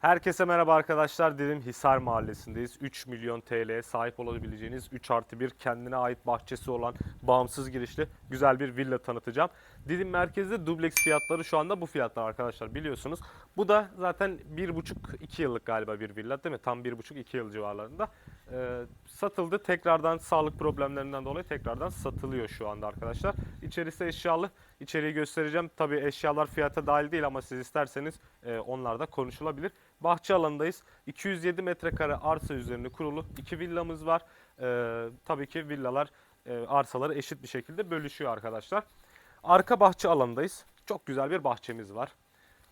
Herkese merhaba arkadaşlar. Dilim Hisar Mahallesi'ndeyiz. 3 milyon TL'ye sahip olabileceğiniz 3 artı 1 kendine ait bahçesi olan bağımsız girişli güzel bir villa tanıtacağım. Dilim merkezde dubleks fiyatları şu anda bu fiyatlar arkadaşlar biliyorsunuz. Bu da zaten 1,5-2 yıllık galiba bir villa değil mi? Tam 1,5-2 yıl civarlarında. Ee, satıldı. Tekrardan sağlık problemlerinden dolayı tekrardan satılıyor şu anda arkadaşlar. İçerisi eşyalı. İçeriği göstereceğim. Tabii eşyalar fiyata dahil değil ama siz isterseniz e, onlar da konuşulabilir. Bahçe alanındayız. 207 metrekare arsa üzerine kurulu iki villamız var. Ee, tabii ki villalar e, arsaları eşit bir şekilde bölüşüyor arkadaşlar. Arka bahçe alanındayız. Çok güzel bir bahçemiz var.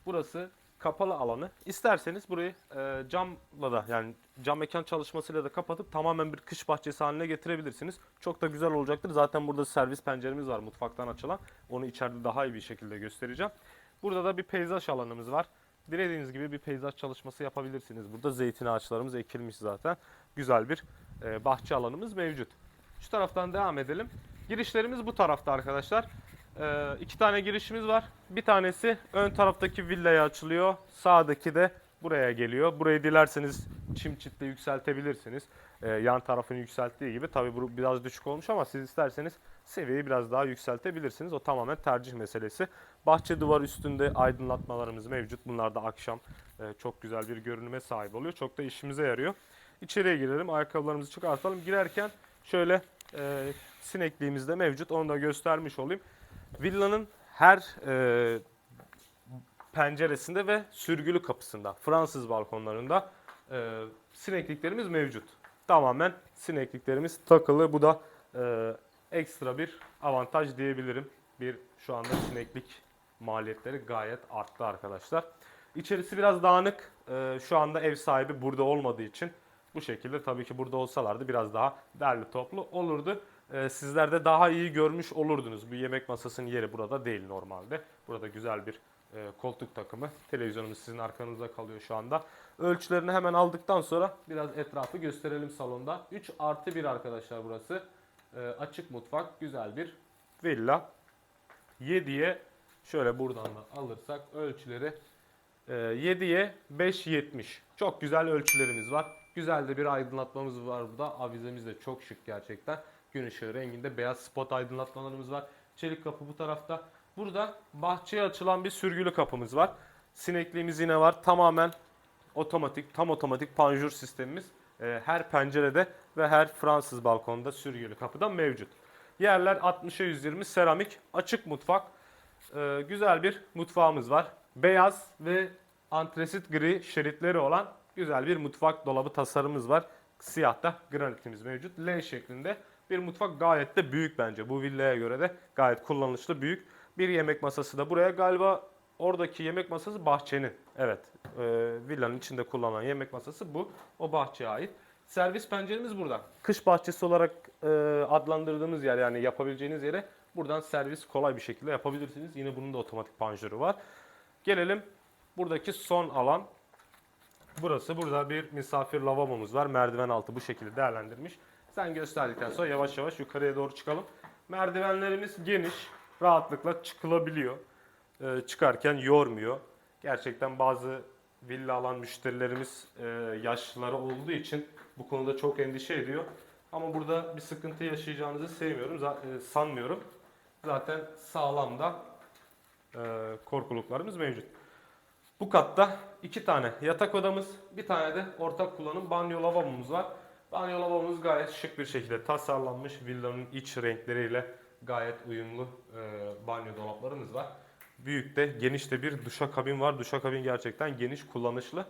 Burası kapalı alanı. İsterseniz burayı e, camla da yani cam mekan çalışmasıyla da kapatıp tamamen bir kış bahçesi haline getirebilirsiniz. Çok da güzel olacaktır. Zaten burada servis penceremiz var mutfaktan açılan. Onu içeride daha iyi bir şekilde göstereceğim. Burada da bir peyzaj alanımız var. Dilediğiniz gibi bir peyzaj çalışması yapabilirsiniz. Burada zeytin ağaçlarımız ekilmiş zaten. Güzel bir e, bahçe alanımız mevcut. Şu taraftan devam edelim. Girişlerimiz bu tarafta arkadaşlar. Ee, iki tane girişimiz var. Bir tanesi ön taraftaki villaya açılıyor. Sağdaki de buraya geliyor. Burayı dilerseniz çim çitle yükseltebilirsiniz. Ee, yan tarafını yükselttiği gibi. Tabi bu biraz düşük olmuş ama siz isterseniz seviyeyi biraz daha yükseltebilirsiniz. O tamamen tercih meselesi. Bahçe duvar üstünde aydınlatmalarımız mevcut. Bunlar da akşam e, çok güzel bir görünüme sahip oluyor. Çok da işimize yarıyor. İçeriye girelim. Ayakkabılarımızı çıkartalım. Girerken şöyle e, sinekliğimiz de mevcut. Onu da göstermiş olayım. Villanın her e, penceresinde ve sürgülü kapısında, Fransız balkonlarında e, sinekliklerimiz mevcut. Tamamen sinekliklerimiz takılı. Bu da e, ekstra bir avantaj diyebilirim. Bir şu anda sineklik maliyetleri gayet arttı arkadaşlar. İçerisi biraz dağınık. E, şu anda ev sahibi burada olmadığı için bu şekilde tabii ki burada olsalardı biraz daha derli toplu olurdu. Ee, sizler de daha iyi görmüş olurdunuz. Bu yemek masasının yeri burada değil normalde. Burada güzel bir e, koltuk takımı. Televizyonumuz sizin arkanızda kalıyor şu anda. Ölçülerini hemen aldıktan sonra biraz etrafı gösterelim salonda. 3 artı 1 arkadaşlar burası. Ee, açık mutfak, güzel bir villa. 7'ye şöyle buradan da alırsak ölçüleri e, 7'ye 5.70. Çok güzel ölçülerimiz var. Güzel de bir aydınlatmamız var burada. Avizemiz de çok şık gerçekten. Gün ışığı renginde beyaz spot aydınlatmalarımız var. Çelik kapı bu tarafta. Burada bahçeye açılan bir sürgülü kapımız var. Sinekliğimiz yine var. Tamamen otomatik, tam otomatik panjur sistemimiz. e, her pencerede ve her Fransız balkonda sürgülü kapıda mevcut. Yerler 60'a 120 seramik açık mutfak. E, güzel bir mutfağımız var. Beyaz ve antresit gri şeritleri olan güzel bir mutfak dolabı tasarımımız var. Siyah da granitimiz mevcut. L şeklinde bir mutfak gayet de büyük bence. Bu villaya göre de gayet kullanışlı büyük. Bir yemek masası da buraya galiba oradaki yemek masası bahçenin. Evet e, villanın içinde kullanılan yemek masası bu. O bahçeye ait. Servis penceremiz burada. Kış bahçesi olarak e, adlandırdığımız yer yani yapabileceğiniz yere buradan servis kolay bir şekilde yapabilirsiniz. Yine bunun da otomatik panjuru var. Gelelim buradaki son alan. Burası burada bir misafir lavabomuz var. Merdiven altı bu şekilde değerlendirmiş. Sen gösterdikten sonra yavaş yavaş yukarıya doğru çıkalım. Merdivenlerimiz geniş, rahatlıkla çıkılabiliyor. Ee, çıkarken yormuyor. Gerçekten bazı villa alan müşterilerimiz e, yaşlıları olduğu için bu konuda çok endişe ediyor. Ama burada bir sıkıntı yaşayacağınızı sevmiyorum, e, sanmıyorum. Zaten sağlam da e, korkuluklarımız mevcut. Bu katta iki tane yatak odamız, bir tane de ortak kullanım banyo lavabomuz var. Banyo lavabomuz gayet şık bir şekilde tasarlanmış. Villanın iç renkleriyle gayet uyumlu e, banyo dolaplarımız var. Büyük de geniş de bir duşakabin var. Duşakabin gerçekten geniş, kullanışlı.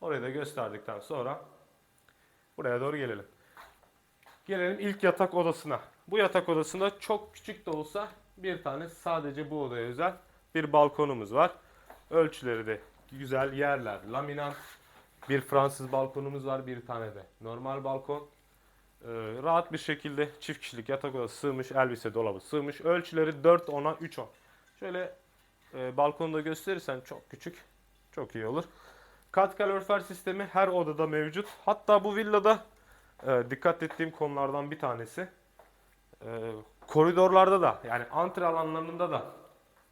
Orayı da gösterdikten sonra buraya doğru gelelim. Gelelim ilk yatak odasına. Bu yatak odasında çok küçük de olsa bir tane sadece bu odaya özel bir balkonumuz var. Ölçüleri de güzel yerler. Laminat bir Fransız balkonumuz var bir tane de normal balkon. Ee, rahat bir şekilde çift kişilik yatak odası sığmış, elbise dolabı sığmış. Ölçüleri 4 10'a 3 10. Şöyle e, balkonda gösterirsen çok küçük. Çok iyi olur. Kat kalorifer sistemi her odada mevcut. Hatta bu villada e, dikkat ettiğim konulardan bir tanesi. e, koridorlarda da yani antre alanlarında da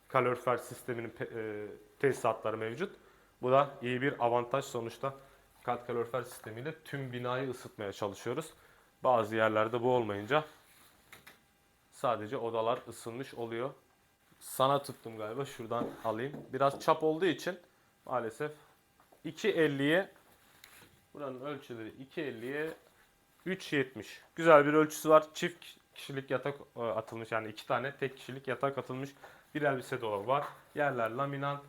kalorifer sisteminin e, tesisatları mevcut. Bu da iyi bir avantaj sonuçta. Kat kalorifer sistemiyle tüm binayı ısıtmaya çalışıyoruz. Bazı yerlerde bu olmayınca sadece odalar ısınmış oluyor. Sana tuttum galiba. Şuradan alayım. Biraz çap olduğu için maalesef 2.50'ye buranın ölçüleri 2.50'ye 3.70. Güzel bir ölçüsü var. Çift kişilik yatak e, atılmış. Yani iki tane tek kişilik yatak atılmış. Bir elbise dolabı var. Yerler laminant.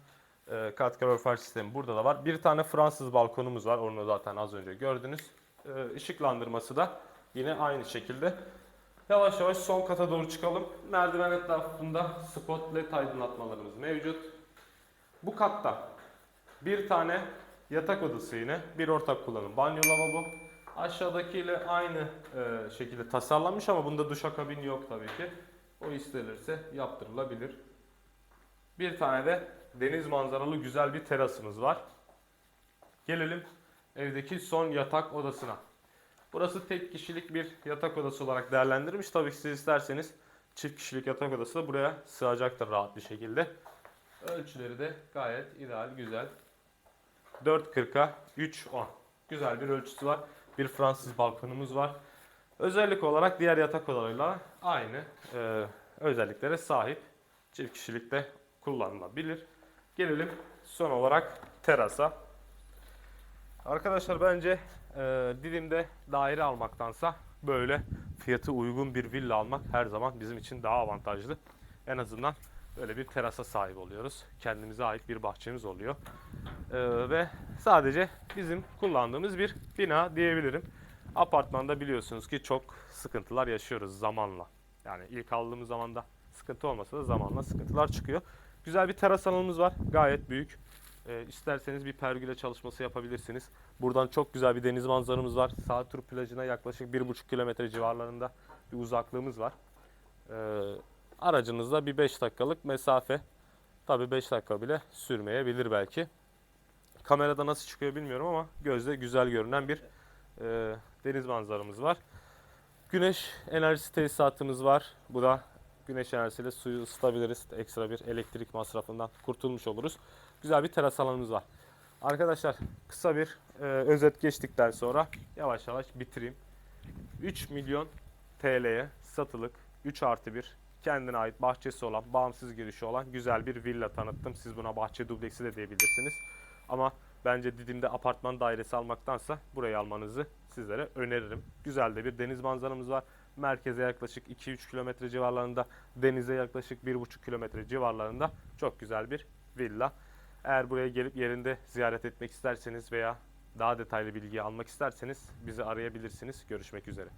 E, kat kalorifer sistemi burada da var. Bir tane Fransız balkonumuz var. Onu zaten az önce gördünüz. E, ışıklandırması da yine aynı şekilde. Yavaş yavaş son kata doğru çıkalım. Merdiven etrafında spot led aydınlatmalarımız mevcut. Bu katta bir tane yatak odası yine, bir ortak kullanım banyo lavabo. Aşağıdakiyle aynı e, şekilde tasarlanmış ama bunda duşakabin yok tabii ki. O istenirse yaptırılabilir. Bir tane de deniz manzaralı güzel bir terasımız var. Gelelim evdeki son yatak odasına. Burası tek kişilik bir yatak odası olarak değerlendirilmiş. Tabii ki siz isterseniz çift kişilik yatak odası da buraya sığacaktır rahat bir şekilde. Ölçüleri de gayet ideal, güzel. 4.40'a 3.10. Güzel bir ölçüsü var. Bir Fransız balkonumuz var. Özellik olarak diğer yatak odalarıyla aynı e, özelliklere sahip. Çift kişilikte kullanılabilir. Gelelim son olarak terasa. Arkadaşlar bence e, Didim'de daire almaktansa böyle fiyatı uygun bir villa almak her zaman bizim için daha avantajlı. En azından böyle bir terasa sahip oluyoruz. Kendimize ait bir bahçemiz oluyor. E, ve sadece bizim kullandığımız bir bina diyebilirim. Apartmanda biliyorsunuz ki çok sıkıntılar yaşıyoruz zamanla. Yani ilk aldığımız zaman da sıkıntı olmasa da zamanla sıkıntılar çıkıyor. Güzel bir teras alanımız var. Gayet büyük. E, isterseniz bir pergüle çalışması yapabilirsiniz. Buradan çok güzel bir deniz manzaramız var. Sağtur plajına yaklaşık 1,5 kilometre civarlarında bir uzaklığımız var. E, aracınızda bir 5 dakikalık mesafe. Tabii 5 dakika bile sürmeyebilir belki. Kamerada nasıl çıkıyor bilmiyorum ama gözde güzel görünen bir e, deniz manzaramız var. Güneş enerjisi tesisatımız var. Bu da güneş enerjisiyle suyu ısıtabiliriz. Ekstra bir elektrik masrafından kurtulmuş oluruz. Güzel bir teras alanımız var. Arkadaşlar kısa bir e, özet geçtikten sonra yavaş yavaş bitireyim. 3 milyon TL'ye satılık 3 artı 1 kendine ait bahçesi olan, bağımsız girişi olan güzel bir villa tanıttım. Siz buna bahçe dubleksi de diyebilirsiniz. Ama bence Didim'de apartman dairesi almaktansa burayı almanızı sizlere öneririm. Güzel de bir deniz manzaramız var. Merkeze yaklaşık 2-3 kilometre civarlarında, denize yaklaşık 1,5 kilometre civarlarında çok güzel bir villa. Eğer buraya gelip yerinde ziyaret etmek isterseniz veya daha detaylı bilgi almak isterseniz bizi arayabilirsiniz. Görüşmek üzere.